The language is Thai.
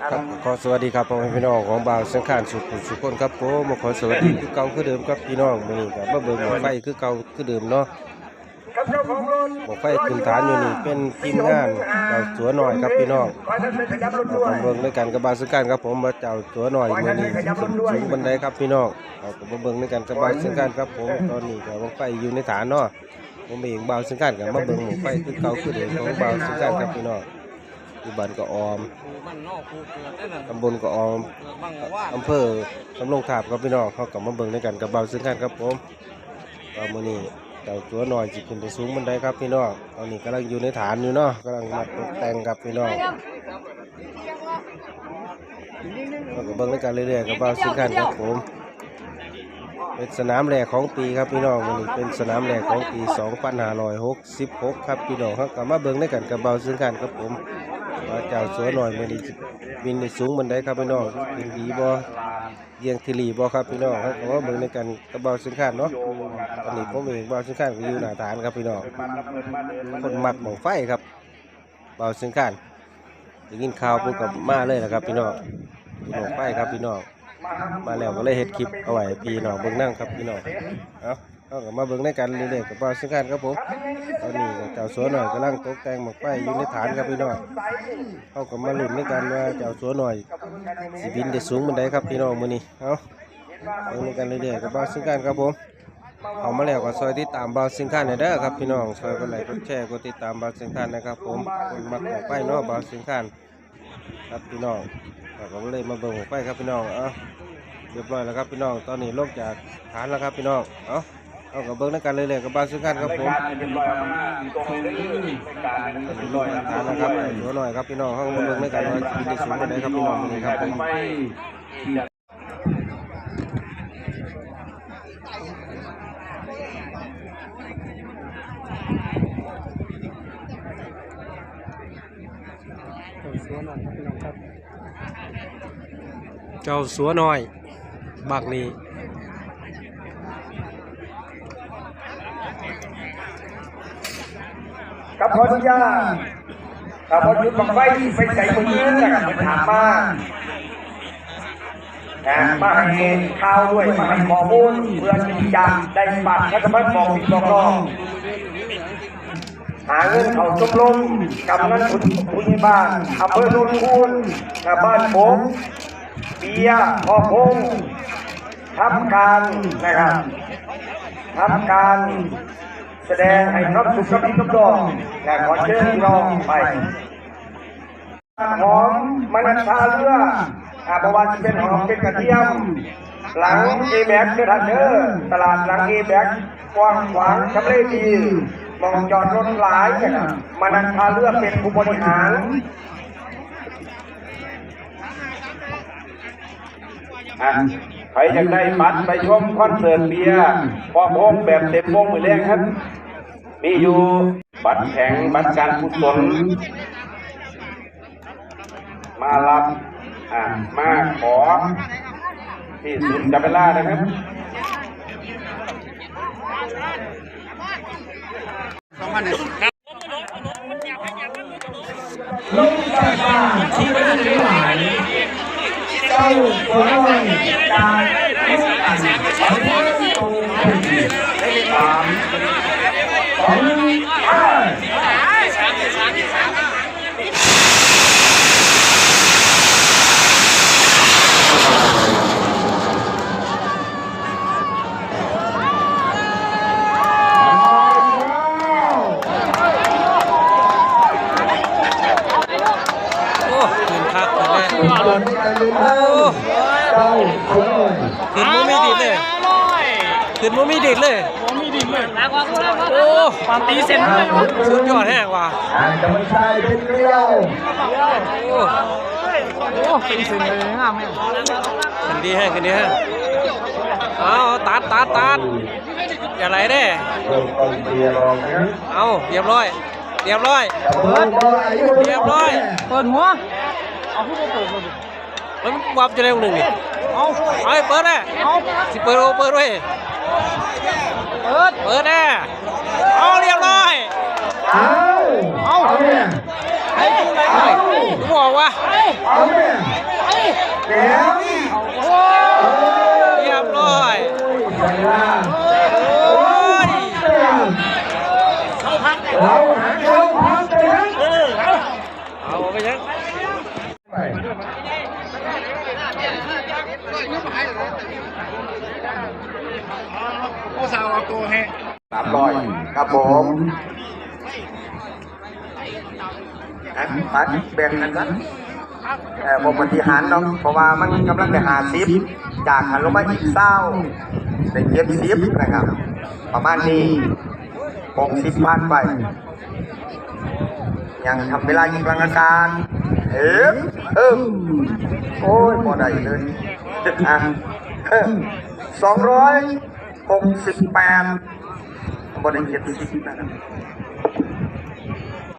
ครับขอสวัสดีครับพ่อแม่พี่น้องของบ่าวสังขารสุขสุขคนครับผมมาขอสวัสดีคือเก่าคือเดิมครับพี่น้องมื้อนี้ก็มาเบิ่งไฟคือเก่าคือเดิมเนาะหมอไฟขึ้นฐานอยู่นี่เป็นทีมงานเจ้าสัวหน่อยครับพี่น้องผมเบิ่งด้วยกันกับบาวสังขารครับผมมาเจ้าสัวหน่อยมื้อนี้สูงบันไดครับพี่น้องเราก็มาเบิ่งด้วยกันกับบาวสังขารครับผมตอนนี้ก็หมอไฟอยู่ในฐานเนาะผมเองบ่าวสังขารก็มาเบิ่งหมไฟคือเก่าคือเดิมของบ่าวสังขารครับพี่น้อง อยู่บ้านก็ออมมันนอกคูเกิดได้เลยตำบลก็ออมเกิดบ้างว่าอำเภอสำโรงทาบครับพี่น้องเขากลับมาเบิ่งด้วยกันกับเบาซึ่งกันครับผมก็มื้อนี้เจ้าตัวน้อยสิขึ้นไปสูงบันไดครับพี่น้องตอนนี้กำลังอยู่ในฐานอยู่เนาะกำลังมาตกแต่งครับพี่น้องเราก็เบิ่งด้วยกันเรื่อยๆกับเบาซึ่งกันครับผมเป็นสนามแรกของปีครับพี่น้องวันนี้เป็นสนามแรกของปี 2566 ครับพี่น้องเขากลับมาเบิ่งด้วยกันกับเบาซึ่งกันครับผม ว่าเจ้าสวน้อยมื้อนี้สิบินได้สูงบันไดครับพี่น้องบินดีบ่เยียงทิลีบ่ครับพี่น้องครับก็ว่าเบิ่งในกันกระเบาสินค้าเนาะตอนนี้ผมเองเบาสินค้าก็อยู่หน้าฐานครับพี่น้องคนมักหมองไฟครับเบาสินค้าได้ยินข่าวปุ๊บกับมาเลยนะครับพี่น้องหมองไฟครับพี่น้องมาแล้วก็เลยเฮ็ดคลิปเอาไว้พี่น้องเบิ่งนั่งครับพี่น้องเอา เอาก็มาเบิ่งในกันเรื่อยๆกับเบาสินค้าครับผมตอนนี้เจ้าสัวหน่อยกำลังตกแต่งหมองไฟอยู่ในฐานครับพี่น้องเขาก็มาลุ้นในกันว่าเจ้าสัวหน่อยสิบินได้สูงมันได้ครับพี่น้องมื้อนี้เอาเบิ่งกันเรื่อยๆกับบ้าวซิงกันครับผมเอามาแล้วก็ซอยติดตามบ้าวซิงคันให้เด้อครับพี่น้องซอยกดไลค์กดแชร์กดติดตามบ้าวซิงคันนะครับ ผมคนมักของไฟเนาะบ้าวซิงคันครับพี่น้องเราก็เลยมาเบิ่งของไฟครับพี่น้องเอาเรียบร้อยแล้วครับพี่น้อง ตอนนี้ลงจากฐานแล้วครับพี่น้อง เอา เอากับเบิ่งในกันเรื่อยๆกับบ้าวซิงคันครับผมลงจากฐานนะครับตัวหน่อยครับพี่น้องเขามาเบิ่งในกันว่าสิบินได้สูงมันได้ครับพี่น้องนี้ครับผมเจ้าสัวน้อยบักนี้ กับพอทุกอย่างกับพอยุดบังไฟไปใส่คนนี้นะครับมันถามมานะมาให้ข่าวด้วยมาให้ข้อมูลเพื่อที่จะได้บัตรรัฐบาลบอกผิดบอกรองหาเงินเขาชมรมกำนันผู้ผู้ใหญ่บ้านอำเภอโนนคูนนะบ้านผมเบียร์พ่อพงทำการนะครับทำการ แสดงให้ครับสุขกับพี่กับดองและขอเชิญพี่น้องไปหอมมันชาเรืออาบวันเป็นหอมเป็นกระเทียม หลังเอแบ็กเดอทันเดอร์ตลาดหลังเอแบ็กกว้างขวางทำเลดีมองจอดรถหลายนะครับมันชาเรือเป็นผู้บริหารอะ ใครอยากได้บัตรไปชมคอนเสิร์ตเบียร์พอพงแบบเต็มวงมือแรงครับ มีอยู่บัตรแข็งบัตรการกุศลมารับอ่ามาขอ ที่ศูนย์จับเวลานะครับลูกตาตาที่ไม่ได้หลาย เจ้าตัวน้อยตาลูกอันขอเพื่อนตรงนี้สามสองห้า โอ้ขึ้นคักขึ้นแน่ เดินไปเลยนะเจ้าตัวน้อยขึ้นบ่มีดิดเลยขึ้นบ่มีดิดเลยโอ้ความตีเส้นเลยสุดยอดแห้งว่ะอาจจะไม่ใช่เป็นเกลียวโอ้โอ้ตีเส้นเลยงามไหมขึ้นดีแห้งขึ้นดีแห้งเอาตัดตัดตัดอย่าไหลเด้เอาเรียบร้อยเรียบร้อยเรียบร้อยเปิดหัวเอาผู้เปิดแล้ว มันวับจะได้หนึ่งนี่เอาเอาให้เปิดแน่เอาสิเปิดโอเปิดไว้เปิดเปิดแน่เอาเรียบร้อยเอาเอาเนี่ยไอ้ผู้ไหนเอาโอ้บอกว่าเอาเลยเดี๋ยว เรียบร้อย ใส่ล่าง โอ้ย เราหาเราพักไปนะ เอาไปยัง สาม ร้อยครับผมอันปัดแบ่งกันนะเออผมปฏิหารเนาะเพราะว่ามันกำลังได้หาซิปจากหันลงมาอีกเศร้าได้เก็บซิปนะครับ ประมาณนี้หกสิบพันไป ยังทำเวลายิงกลางอากาศเอ๊ะเอิ่มโอ้ยพอได้เลยอะสองร้อยหกสิบแปด บริเ